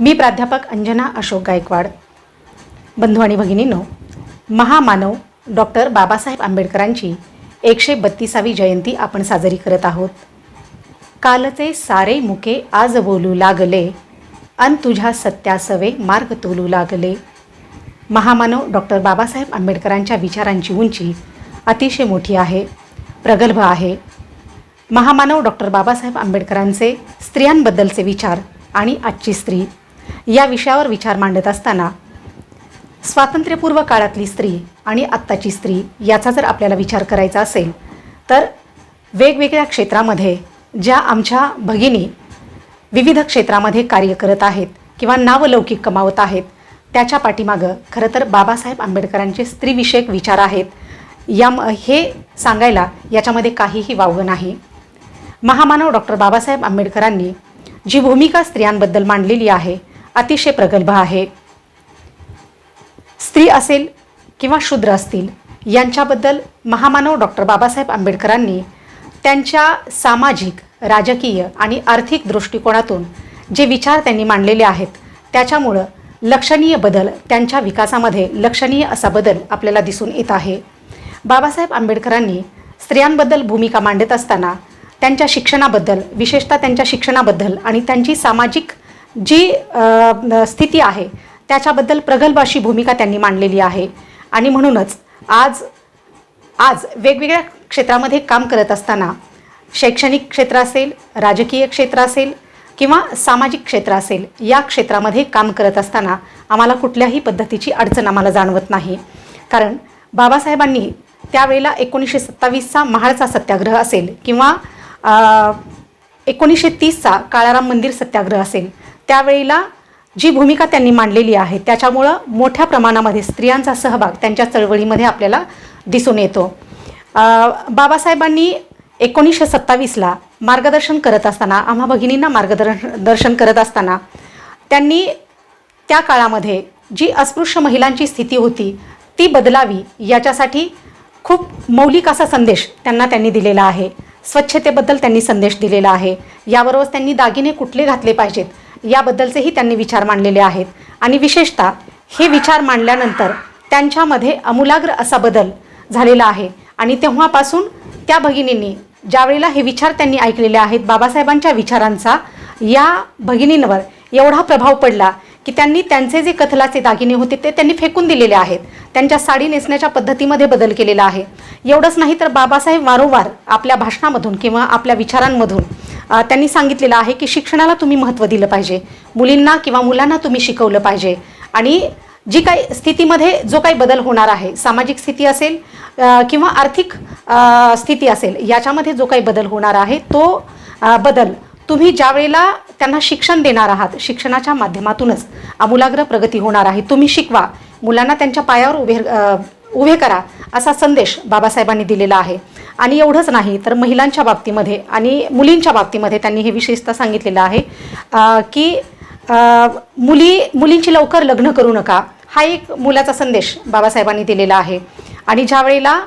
मी प्राध्यापक अंजना अशोक गायकवाड. बंधू आणि भगिनींनो महामानव डॉक्टर बाबासाहेब आंबेडकरांची एकशे बत्तीसावी जयंती आपण साजरी करत आहोत. कालचे सारे मुके आज बोलू लागले अन तुझ्या सत्यासवे मार्ग तोलू लागले. महामानव डॉक्टर बाबासाहेब आंबेडकरांच्या विचारांची उंची अतिशय मोठी आहे प्रगल्भ आहे. महामानव डॉक्टर बाबासाहेब आंबेडकरांचे स्त्रियांबद्दलचे विचार आणि आजची स्त्री या विषयावर विचार मांडत असताना स्वातंत्र्यपूर्व काळातली स्त्री आणि आत्ताची स्त्री याचा जर आपल्याला विचार करायचा असेल तर वेगवेगळ्या क्षेत्रामध्ये ज्या आमच्या भगिनी विविध क्षेत्रामध्ये कार्य करत आहेत किंवा नावलौकिक कमावत आहेत त्याच्या पाठीमागं खरं तर बाबासाहेब आंबेडकरांचे स्त्रीविषयक विचार आहेत या हे सांगायला याच्यामध्ये काहीही वावगं नाही. महामानव डॉक्टर बाबासाहेब आंबेडकरांनी जी भूमिका स्त्रियांबद्दल मांडलेली आहे अतिशय प्रगल्भ आहे. स्त्री असेल किंवा शूद्र असतील यांच्याबद्दल महामानव डॉक्टर बाबासाहेब आंबेडकरांनी त्यांच्या सामाजिक राजकीय आणि आर्थिक दृष्टिकोनातून जे विचार त्यांनी मांडलेले आहेत त्याच्यामुळं लक्षणीय बदल त्यांच्या विकासामध्ये लक्षणीय असा बदल आपल्याला दिसून येत आहे. बाबासाहेब आंबेडकरांनी स्त्रियांबद्दल भूमिका मांडत असताना त्यांच्या शिक्षणाबद्दल विशेषतः त्यांच्या शिक्षणाबद्दल आणि त्यांची सामाजिक जी स्थिती आहे त्याच्याबद्दल प्रगल्भ अशी भूमिका त्यांनी मांडलेली आहे. आणि म्हणूनच आज आज वेगवेगळ्या क्षेत्रामध्ये काम करत असताना शैक्षणिक क्षेत्र असेल राजकीय क्षेत्र असेल किंवा सामाजिक क्षेत्र असेल या क्षेत्रामध्ये काम करत असताना आम्हाला कुठल्याही पद्धतीची अडचण आम्हाला जाणवत नाही. कारण बाबासाहेबांनी त्यावेळेला एकोणीसशे सत्तावीसचा महाडचा सत्याग्रह असेल किंवा एकोणीसशे तीसचा काळाराम मंदिर सत्याग्रह असेल त्यावेळेला जी भूमिका त्यांनी मांडलेली आहे त्याच्यामुळं मोठ्या प्रमाणामध्ये स्त्रियांचा सहभाग त्यांच्या चळवळीमध्ये आपल्याला दिसून येतो. बाबासाहेबांनी एकोणीसशे सत्तावीसला मार्गदर्शन करत असताना आम्हा भगिनींना मार्गदर्शन दर्शन करत असताना त्यांनी त्या काळामध्ये जी अस्पृश्य महिलांची स्थिती होती ती बदलावी याच्यासाठी खूप मौलिक असा संदेश त्यांना त्यांनी दिलेला आहे. स्वच्छतेबद्दल त्यांनी संदेश दिलेला आहे. याबरोबर त्यांनी दागिने कुठले घातले पाहिजेत? याबद्दलचेही त्यांनी विचार मांडलेले आहेत. आणि विशेषतः हे विचार मांडल्यानंतर त्यांच्यामध्ये आमूलाग्र असा बदल झालेला आहे. आणि तेव्हापासून त्या भगिनींनी ज्यावेळेला हे विचार त्यांनी ऐकलेले आहेत बाबासाहेबांच्या विचारांचा या भगिनींवर एवढा प्रभाव पडला की त्यांनी त्यांचे जे कथलाचे दागिने होते ते त्यांनी फेकून दिलेले आहेत. त्यांच्या साडी नेसण्याच्या पद्धतीमध्ये बदल केलेला आहे. एवढंच नाही तर बाबासाहेब वारंवार आपल्या भाषणामधून किंवा आपल्या विचारांमधून त्यांनी सांगितलेलं आहे की शिक्षणाला तुम्ही महत्त्व दिलं पाहिजे. मुलींना किंवा मुलांना तुम्ही शिकवलं पाहिजे. आणि जी काही स्थितीमध्ये जो काही बदल होणार आहे सामाजिक स्थिती असेल किंवा आर्थिक स्थिती असेल याच्यामध्ये जो काही बदल होणार आहे तो बदल तुम्ही ज्या वेळेला त्यांना शिक्षण देणार आहात शिक्षणाच्या माध्यमातूनच आमूलाग्र प्रगती होणार आहे तुम्ही शिकवा. मुलांना त्यांच्या पायावर उभे उभे करा असा संदेश बाबासाहेबांनी दिलेला आहे. आणि एवढंच नाही तर महिलांच्या बाबतीमध्ये आणि मुलींच्या बाबतीमध्ये त्यांनी हे विशेषतः सांगितलेलं आहे की मुली मुलींची लवकर लग्न करू नका. हा एक मुलाचा संदेश बाबासाहेबांनी दिलेला आहे. आणि ज्या वेळेला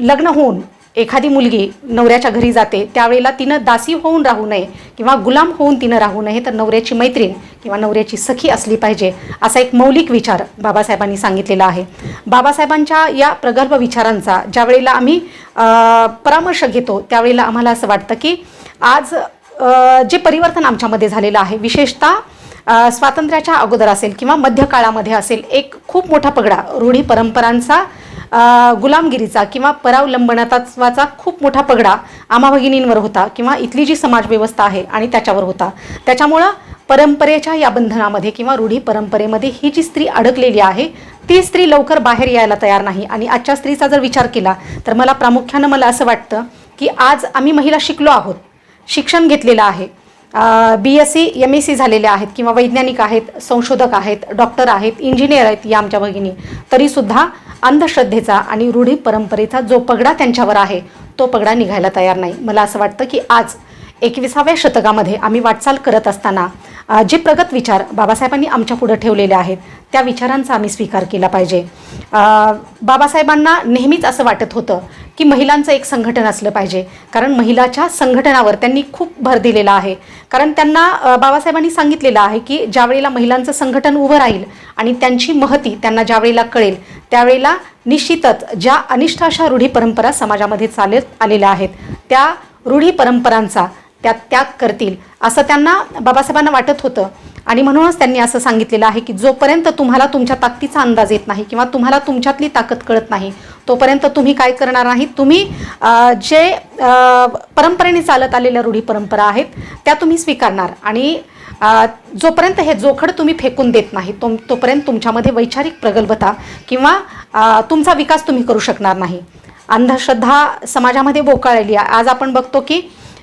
लग्न होऊन एखादी मुलगी नवऱ्याच्या घरी जाते त्यावेळेला तिनं दासी होऊन राहू नये किंवा गुलाम होऊन तिनं राहू नये तर नवऱ्याची मैत्रीण किंवा नवऱ्याची सखी असली पाहिजे असा एक मौलिक विचार बाबासाहेबांनी सांगितलेला आहे. बाबासाहेबांच्या या प्रगल्भ विचारांचा ज्या वेळेला आम्ही परामर्श घेतो त्यावेळेला आम्हाला असं वाटतं की आज जे परिवर्तन आमच्यामध्ये झालेलं आहे विशेषतः स्वातंत्र्याच्या अगोदर असेल किंवा मध्यकाळामध्ये असेल एक खूप मोठा पगडा रूढी परंपरांचा गुलामगिरीचा किंवा परावलंबनात्वाचा खूप मोठा पगडा आमाभगिनींवर होता किंवा इथली जी समाजव्यवस्था आहे आणि त्याच्यावर होता. त्याच्यामुळं परंपरेच्या या बंधनामध्ये किंवा रूढी परंपरेमध्ये ही जी स्त्री अडकलेली आहे ती स्त्री लवकर बाहेर यायला तयार नाही. आणि आजच्या स्त्रीचा जर विचार केला तर मला प्रामुख्यानं मला असं वाटतं की आज आम्ही महिला शिकलो आहोत शिक्षण घेतलेलं आहे. B S C M S C झालेले आहेत किंवा वैज्ञानिक आहेत संशोधक आहेत डॉक्टर आहेत इंजिनियर आहेत या आमच्या भगिनी. तरीसुद्धा अंधश्रद्धेचा आणि रूढी परंपरेचा जो पगडा त्यांच्यावर आहे तो पगडा निघायला तयार नाही. मला असं वाटतं की आज एकविसाव्या शतकामध्ये आम्ही वाटचाल करत असताना जे प्रगत विचार बाबासाहेबांनी आमच्या पुढं ठेवलेले आहेत त्या विचारांचा आम्ही स्वीकार केला पाहिजे. बाबासाहेबांना नेहमीच असं वाटत होतं की महिलांचं एक संघटन असलं पाहिजे. कारण महिलाच्या संघटनावर त्यांनी खूप भर दिलेला आहे. कारण त्यांना बाबासाहेबांनी सांगितलेलं आहे की ज्यावेळेला महिलांचं संघटन उभं राहील आणि त्यांची महती त्यांना ज्यावेळेला कळेल त्यावेळेला निश्चितच ज्या अनिष्ट अशा रूढी परंपरा समाजामध्ये चालत आलेल्या आहेत त्या रूढी परंपरांचा त्या त्याग करतील असं त्यांना बाबासाहेबांना वाटत होतं. आणि म्हणूनच त्यांनी असं सांगितलेलं आहे की जोपर्यंत तुम्हाला तुमच्या ताकदीचा अंदाज येत नाही किंवा तुम्हाला तुमच्यातली ताकद कळत नाही तोपर्यंत तुम्ही काय करणार नाही? तुम्ही जे परंपरेने चालत आलेल्या रूढी परंपरा आहेत त्या तुम्ही स्वीकारणार. आणि जोपर्यंत हे जोखड तुम्ही फेकून देत नाही तो तोपर्यंत तुमच्यामध्ये वैचारिक प्रगल्भता किंवा तुमचा विकास तुम्ही करू शकणार नाही. अंधश्रद्धा समाजामध्ये बोकाळलेली आहे. आज आपण बघतो की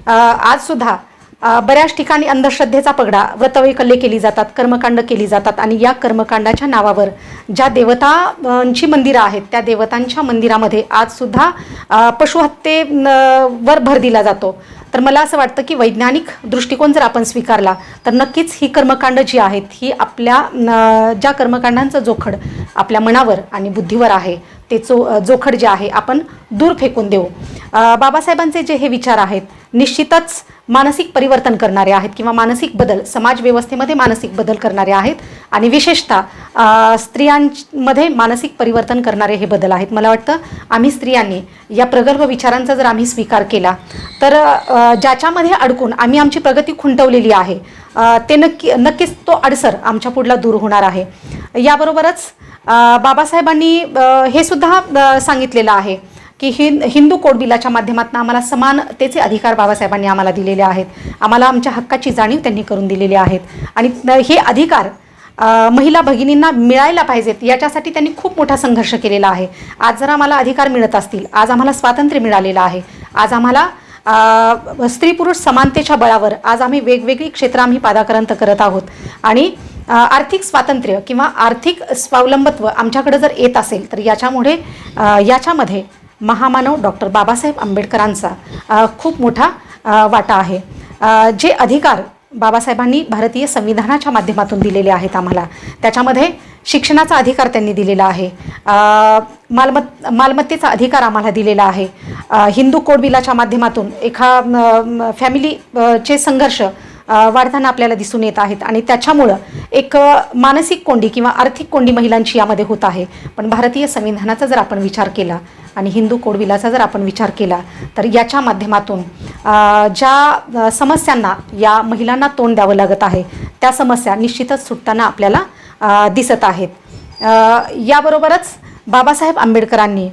आज आजसुद्धा बऱ्याच ठिकाणी अंधश्रद्धेचा पगडा व्रतवैकल्ये केली जातात कर्मकांड केली जातात आणि या कर्मकांडाच्या नावावर ज्या देवतांची मंदिरं आहेत त्या देवतांच्या मंदिरामध्ये आजसुद्धा अ, पशुहत्ये वर भर दिला जातो. तर मला असं वाटतं की वैज्ञानिक दृष्टिकोन जर आपण स्वीकारला तर नक्कीच ही कर्मकांड जी आहेत ही आपल्या न, ज्या कर्मकांडांचं जोखड आपल्या मनावर आणि बुद्धीवर आहे ते चो जोखड जे आहे आपण दूर फेकून देऊ. बाबासाहेबांचे जे हे विचार आहेत निश्चितच मानसिक परिवर्तन करणारे आहेत किंवा मानसिक बदल समाज व्यवस्थेमध्ये मानसिक बदल करणारे आहेत. आणि विशेषतः स्त्रियांमध्ये मानसिक परिवर्तन करणारे हे बदल आहेत. मला वाटतं आम्ही स्त्रियांनी या प्रगल्भ विचारांचा जर आम्ही स्वीकार केला तर ज्याच्यामध्ये अडकून आम्ही आमची प्रगती खुंटवलेली आहे ते नक्की नक्कीच तो अडसर आमच्या पुढला दूर होणार आहे. याबरोबरच बाबासाहेबांनी हे सुद्धा सांगितलेलं आहे. की हिंद हिंदू कोड बिलाच्या माध्यमातून आम्हाला समानतेचे अधिकार बाबासाहेबांनी आम्हाला दिलेले आहेत. आम्हाला आमच्या हक्काची जाणीव त्यांनी करून दिलेली आहेत. आणि हे अधिकार महिला भगिनींना मिळायला पाहिजेत याच्यासाठी त्यांनी खूप मोठा संघर्ष केलेला आहे. आज जर आम्हाला अधिकार मिळत असतील आज आम्हाला स्वातंत्र्य मिळालेलं आहे आज आम्हाला स्त्री पुरुष समानतेच्या बळावर आज आम्ही वेगवेगळी क्षेत्र आम्ही पादाक्रांत करत आहोत. आणि आर्थिक स्वातंत्र्य किंवा आर्थिक स्वावलंबत्व आमच्याकडे जर येत असेल तर याच्यामुळे याच्यामध्ये महामानव डॉक्टर बाबासाहेब आंबेडकरांचा खूप मोठा वाटा आहे. जे अधिकार बाबासाहेबांनी भारतीय संविधानाच्या माध्यमातून दिलेले आहेत आम्हाला त्याच्यामध्ये शिक्षणाचा अधिकार त्यांनी दिलेला आहे. मालमत् मालमत्तेचा अधिकार आम्हाला दिलेला आहे. हिंदू कोडविलाच्या माध्यमातून एका फॅमिलीचे फॅमिली चे संघर्ष वाढताना आपल्याला दिसून येत आहेत. आणि त्याच्यामुळं एक मानसिक कोंडी किंवा आर्थिक कोंडी महिलांची यामध्ये होत आहे. पण भारतीय संविधानाचा जर आपण विचार केला आणि हिंदू कोडविलाचा जर आपण विचार केला तर याच्या माध्यमातून ज्या समस्यांना या महिलांना तोंड द्यावं लागत आहे त्या समस्या निश्चितच सुटताना आपल्याला दिसत आहेत. याबरोबरच बाबासाहेब आंबेडकरांनी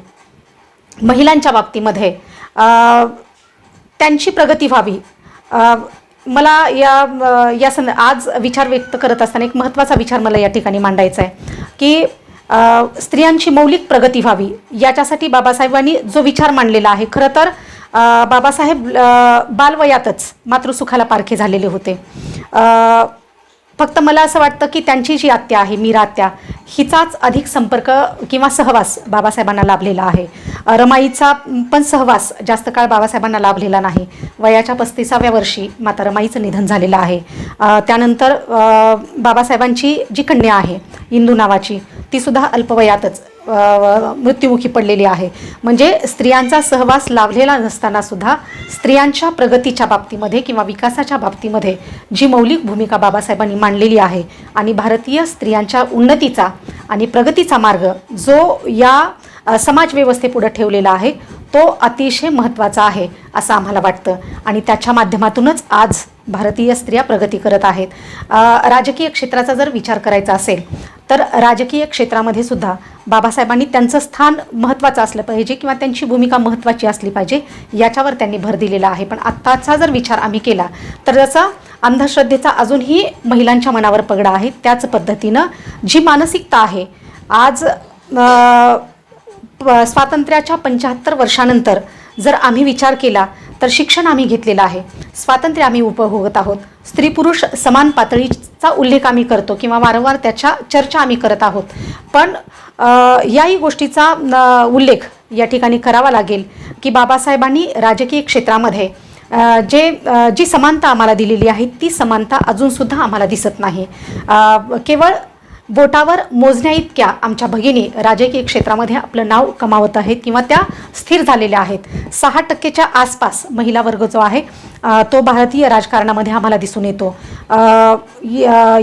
महिलांच्या बाबतीमध्ये त्यांची प्रगती व्हावी. मला या या सं आज विचार व्यक्त करत असताना एक महत्त्वाचा विचार मला या ठिकाणी मांडायचा आहे की स्त्रियांची मौलिक प्रगती व्हावी याच्यासाठी बाबासाहेबांनी जो विचार मांडलेला आहे खरं तर बाबासाहेब बालवयातच मातृसुखाला पारखे झालेले होते. फक्त मला असं वाटतं की त्यांची जी आत्या आहे मीरा आत्या हिचाच अधिक संपर्क किंवा सहवास बाबासाहेबांना लाभलेला आहे. रमाईचा पण सहवास जास्त काळ बाबासाहेबांना लाभलेला नाही. वयाच्या पस्तीसाव्या वर्षी माता रमाईचं निधन झालेलं आहे. त्यानंतर बाबासाहेबांची जी कन्या आहे इंदू नावाची तीसुद्धा अल्पवयातच मृत्युमुखी पडलेली आहे. म्हणजे स्त्रियांचा सहवास लाभलेला नसताना सुद्धा स्त्रियांच्या प्रगतीच्या बाबतीमध्ये किंवा विकासाच्या बाबतीमध्ये जी मौलिक भूमिका बाबासाहेबांनी मांडलेली आहे आणि भारतीय स्त्रियांच्या उन्नतीचा आणि प्रगतीचा मार्ग जो या अ, समाजव्यवस्थेपुढं ठेवलेला आहे. तो अतिशय महत्त्वाचा आहे असं आम्हाला वाटतं. आणि त्याच्या माध्यमातूनच आज भारतीय स्त्रिया प्रगती करत आहेत. राजकीय क्षेत्राचा जर विचार करायचा असेल तर राजकीय क्षेत्रामध्ये सुद्धा बाबासाहेबांनी त्यांचं स्थान महत्त्वाचं असलं पाहिजे किंवा त्यांची भूमिका महत्त्वाची असली पाहिजे याच्यावर त्यांनी भर दिलेला आहे. पण आत्ताचा जर विचार आम्ही केला तर जसा अंधश्रद्धेचा अजूनही महिलांच्या मनावर पगडा आहे त्याच पद्धतीनं जी मानसिकता आहे आज स्वातंत्र्याच्या पंच्याहत्तर वर्षानंतर जर आम्ही विचार केला तर शिक्षण आम्ही घेतलेलं आहे. स्वातंत्र्य आम्ही उपभोगत आहोत. स्त्री पुरुष समान पातळीचा उल्लेख आम्ही करतो किंवा वारंवार त्याच्या चर्चा आम्ही करत आहोत. पण याही गोष्टीचा उल्लेख या ठिकाणी करावा लागेल की बाबासाहेबांनी राजकीय क्षेत्रामध्ये जे जी समानता आम्हाला दिलेली आहे ती समानता अजूनसुद्धा आम्हाला दिसत नाही. केवळ बोटावर मोजण्या इतक्या आमच्या भगिनी राजकीय क्षेत्रामध्ये आपलं नाव कमावत आहेत किंवा त्या स्थिर झालेल्या आहेत. सहा टक्केच्या आसपास महिला वर्ग जो आहे तो भारतीय राजकारणामध्ये आम्हाला दिसून येतो.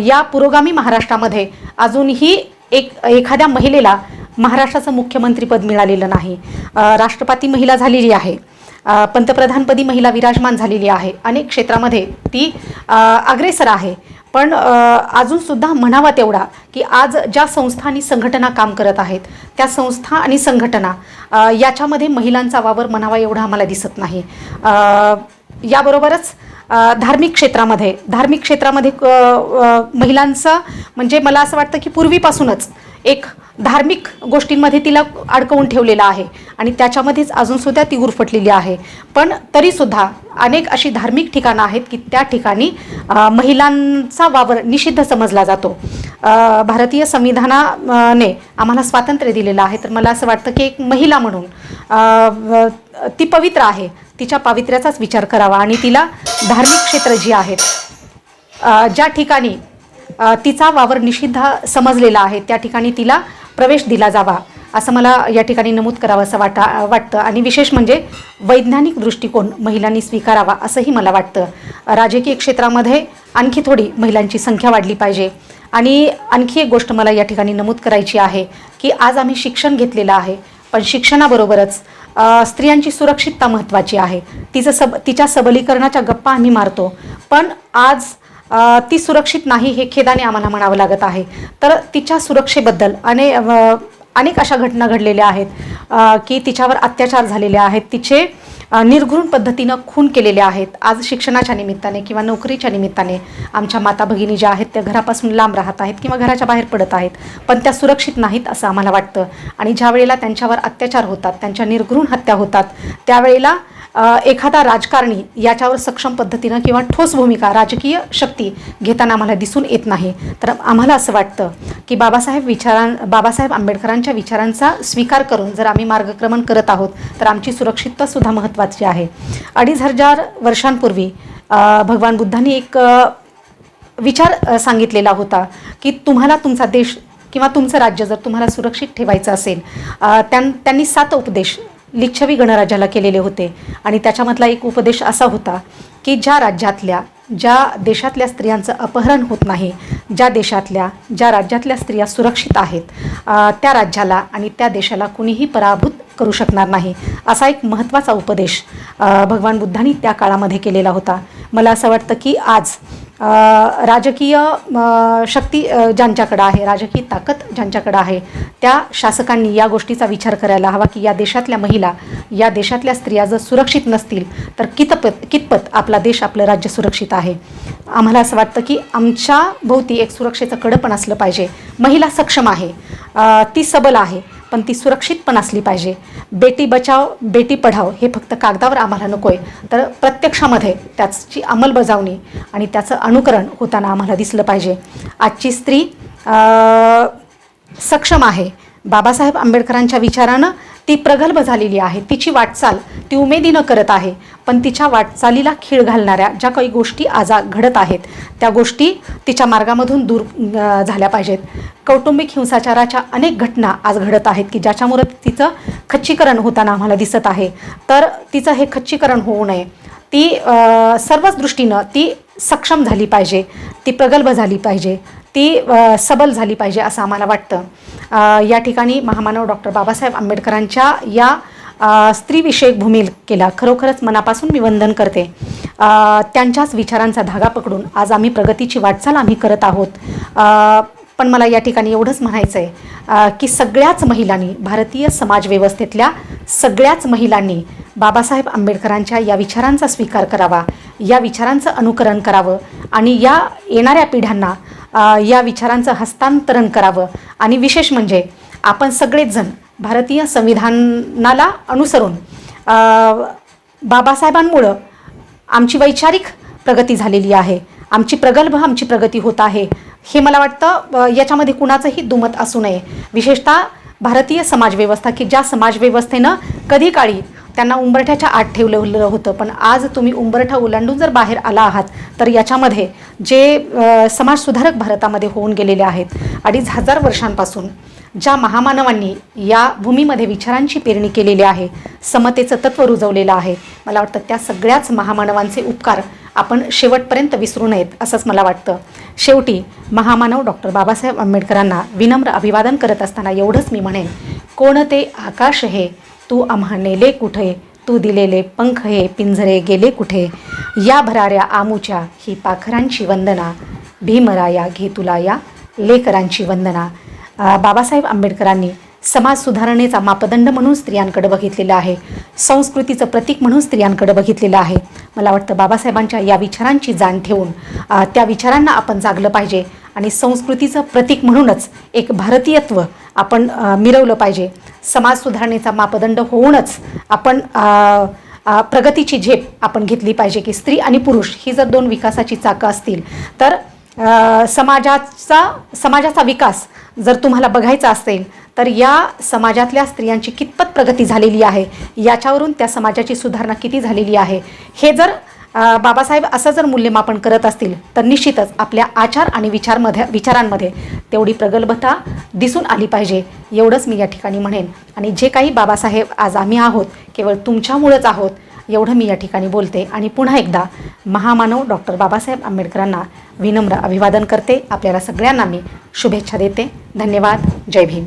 या पुरोगामी महाराष्ट्रामध्ये अजूनही एक एखाद्या महिलेला महाराष्ट्राचं मुख्यमंत्रीपद मिळालेलं नाही. राष्ट्रपती महिला झालेली आहे. पंतप्रधानपदी महिला विराजमान झालेली आहे. अनेक क्षेत्रामध्ये ती अग्रेसर आहे. पण अजूनसुद्धा म्हणावा तेवढा की आज ज्या संस्था आणि संघटना काम करत आहेत त्या संस्था आणि संघटना याच्यामध्ये महिलांचा वावर म्हणावा एवढा आम्हाला दिसत नाही. याबरोबरच धार्मिक क्षेत्रामध्ये धार्मिक क्षेत्रामध्ये क- महिलांचं म्हणजे मला असं वाटतं की पूर्वीपासूनच एक धार्मिक गोष्टींमध्ये तिला अडकवून ठेवलेलं आहे. आणि त्याच्यामध्येच अजूनसुद्धा ती गुरफटलेली आहे. पण तरीसुद्धा अनेक अशी धार्मिक ठिकाणं आहेत की त्या ठिकाणी महिलांचा वावर निषिद्ध समजला जातो. भारतीय संविधानाने आम्हाला स्वातंत्र्य दिलेलं आहे. तर मला असं वाटतं की एक महिला म्हणून ती पवित्र आहे. तिच्या पावित्र्याचाच विचार करावा. आणि तिला धार्मिक क्षेत्र जी आहेत ज्या ठिकाणी तिचा वावर निषिद्ध समजलेला आहे. त्या ठिकाणी तिला प्रवेश दिला जावा असं मला या ठिकाणी नमूद करावं असं वाटा वाटतं. आणि विशेष म्हणजे वैज्ञानिक दृष्टिकोन महिलांनी स्वीकारावा असंही मला वाटतं. राजकीय क्षेत्रामध्ये आणखी थोडी महिलांची संख्या वाढली पाहिजे. आणि आणखी एक गोष्ट मला या ठिकाणी नमूद करायची आहे की आज आम्ही शिक्षण घेतलेलं आहे पण शिक्षणाबरोबरच स्त्रियांची सुरक्षितता महत्त्वाची आहे. तिचं सब तिच्या सबलीकरणाच्या गप्पा आम्ही मारतो. पण आज ती सुरक्षित नाही हे खेदाने आम्हाला म्हणावं लागत आहे. तर तिच्या सुरक्षेबद्दल आणि अनेक अशा घटना घडलेल्या आहेत की तिच्यावर अत्याचार झालेले आहेत तिचे निर्घृण पद्धतीनं खून केलेले आहेत. आज शिक्षणाच्या निमित्ताने किंवा नोकरीच्या निमित्ताने आमच्या माता भगिनी ज्या आहेत त्या घरापासून लांब राहत आहेत किंवा घराच्या बाहेर पडत आहेत पण त्या सुरक्षित नाहीत असं आम्हाला वाटतं. आणि ज्या वेळेला त्यांच्यावर अत्याचार होतात त्यांच्या निर्घृण हत्या होतात त्यावेळेला एखादा राजकारणी याच्यावर सक्षम पद्धतीनं किंवा ठोस भूमिका राजकीय शक्ती घेताना आम्हाला दिसून येत नाही. तर आम्हाला असं वाटतं की बाबासाहेब विचारां बाबासाहेब आंबेडकरांच्या विचारांचा स्वीकार करून जर आम्ही मार्गक्रमण करत आहोत तर आमची सुरक्षिततासुद्धा महत्त्वाची आहे. अडीच हजार वर्षांपूर्वी भगवान बुद्धांनी एक विचार सांगितलेला होता की तुम्हाला तुमचा देश किंवा तुमचं राज्य जर तुम्हाला सुरक्षित ठेवायचं असेल त्यां त्यांनी सात उपदेश लिच्छवी गणराज्याला केलेले होते. आणि त्याच्यामधला एक उपदेश असा होता की ज्या राज्यातल्या ज्या देशातल्या स्त्रियांचं अपहरण होत नाही ज्या देशातल्या ज्या राज्यातल्या स्त्रिया सुरक्षित आहेत त्या राज्याला आणि त्या देशाला कुणीही पराभूत करू शकणार नाही असा एक महत्त्वाचा उपदेश भगवान बुद्धांनी त्या काळामध्ये केलेला होता. मला असं वाटतं की आज राजकीय शक्ती ज्यांच्याकडं आहे राजकीय ताकद ज्यांच्याकडं आहे त्या शासकांनी या गोष्टीचा विचार करायला हवा की या देशातल्या महिला या देशातल्या स्त्रिया जर सुरक्षित नसतील तर कितपत कितपत आपला देश आपलं राज्य सुरक्षित आहे? आम्हाला असं वाटतं की आमच्या भोवती एक सुरक्षेचं कडं पण असलं पाहिजे. महिला सक्षम आहे. ती सबल आहे. पण ती सुरक्षित पण असली पाहिजे. बेटी बचाव बेटी पढाव हे फक्त कागदावर आम्हाला नको आहे तर प्रत्यक्षामध्ये त्याची अंमलबजावणी आणि त्याचं अनुकरण होताना आम्हाला दिसलं पाहिजे. आजची स्त्री सक्षम आहे. बाबासाहेब आंबेडकरांच्या विचारानं ती प्रगल्भ झालेली आहे. तिची वाटचाल ती उमेदीनं करत आहे. पण तिच्या वाटचालीला खीळ घालणाऱ्या ज्या काही गोष्टी आज घडत आहेत त्या गोष्टी तिच्या मार्गामधून दूर झाल्या पाहिजेत. कौटुंबिक हिंसाचाराच्या अनेक घटना आज घडत आहेत की ज्याच्यामुळं तिचं खच्चीकरण होताना आम्हाला दिसत आहे. तर तिचं हे खच्चीकरण होऊ नये. ती सर्वच दृष्टीनं ती सक्षम झाली पाहिजे. ती प्रगल्भ झाली पाहिजे. ती सबल झाली पाहिजे असं आम्हाला वाटतं. या ठिकाणी महामानव डॉक्टर बाबासाहेब आंबेडकरांच्या या स्त्रीविषयक स्त्रीविषयक भूमिकेला खरोखरच मनापासून मी वंदन करते. त्यांच्याच विचारांचा धागा पकडून आज आम्ही प्रगतीची वाटचाल आम्ही करत आहोत. पण मला या ठिकाणी एवढंच म्हणायचं आहे की सगळ्याच महिलांनी भारतीय समाजव्यवस्थेतल्या सगळ्याच महिलांनी बाबासाहेब आंबेडकरांच्या या विचारांचा स्वीकार करावा. या विचारांचं अनुकरण करावं आणि या येणाऱ्या पिढ्यांना या विचारांचं हस्तांतरण करावं. आणि विशेष म्हणजे आपण सगळेच जण भारतीय संविधानाला अनुसरून बाबासाहेबांमुळं आमची वैचारिक प्रगती झालेली आहे. आमची प्रगल्भ आमची प्रगती होत आहे. हे मला वाटतं याच्यामध्ये कुणाचंही दुमत असू नये. विशेषतः भारतीय समाजव्यवस्था की ज्या समाजव्यवस्थेनं कधी काळी त्यांना उंबरठ्याच्या आत ठेवलेलं होतं. पण आज तुम्ही उंबरठा ओलांडून जर बाहेर आला आहात तर याच्यामध्ये जे समाजसुधारक भारतामध्ये होऊन गेलेले आहेत अडीच हजार वर्षांपासून ज्या महामानवांनी या भूमीमध्ये विचारांची पेरणी केलेली आहे समतेचं तत्त्व रुजवलेलं आहे मला वाटतं त्या सगळ्याच महामानवांचे उपकार आपण शेवटपर्यंत विसरू नयेत असंच मला वाटतं. शेवटी महामानव डॉक्टर बाबासाहेब आंबेडकरांना विनम्र अभिवादन करत असताना एवढंच मी म्हणेन कोण ते आकाश हे तू आम्हा नेले कुठे? तू दिलेले पंख हे पिंजरे गेले कुठे? या भराऱ्या आमूच्या ही पाखरांची वंदना. भीमराया घे तुला या लेकरांची वंदना. बाबासाहेब आंबेडकरांनी समाज सुधारणेचा मापदंड म्हणून स्त्रियांकडे बघितलेलं आहे. संस्कृतीचं प्रतीक म्हणून स्त्रियांकडे बघितलेलं आहे. मला वाटतं बाबासाहेबांच्या या विचारांची जाण ठेवून त्या विचारांना आपण जागलं पाहिजे. आणि संस्कृतीचं प्रतीक म्हणूनच एक भारतीयत्व आपण मिरवलं पाहिजे. समाज सुधारणेचा मापदंड होऊनच आपण प्रगतीची झेप आपण घेतली पाहिजे की स्त्री आणि पुरुष ही जर दोन विकासाची चाकं असतील तर समाजाचा समाजाचा विकास जर तुम्हाला बघायचा असेल तर या समाजातल्या स्त्रियांची कितपत प्रगती झालेली आहे? याच्यावरून त्या समाजाची सुधारणा किती झालेली आहे? हे जर बाबासाहेब असं जर मूल्यमापन करत असतील तर निश्चितच आपल्या आचार आणि विचारमध्ये विचारांमध्ये तेवढी प्रगल्भता दिसून आली पाहिजे. एवढंच मी या ठिकाणी म्हणेन. आणि जे काही बाबासाहेब आज आम्ही आहोत केवळ तुमच्यामुळंच आहोत एवढं मी या ठिकाणी बोलते. आणि पुन्हा एकदा महामानव डॉक्टर बाबासाहेब आंबेडकरांना विनम्र अभिवादन करते. आपल्याला सगळ्यांना मी शुभेच्छा देते. धन्यवाद. जय भीम.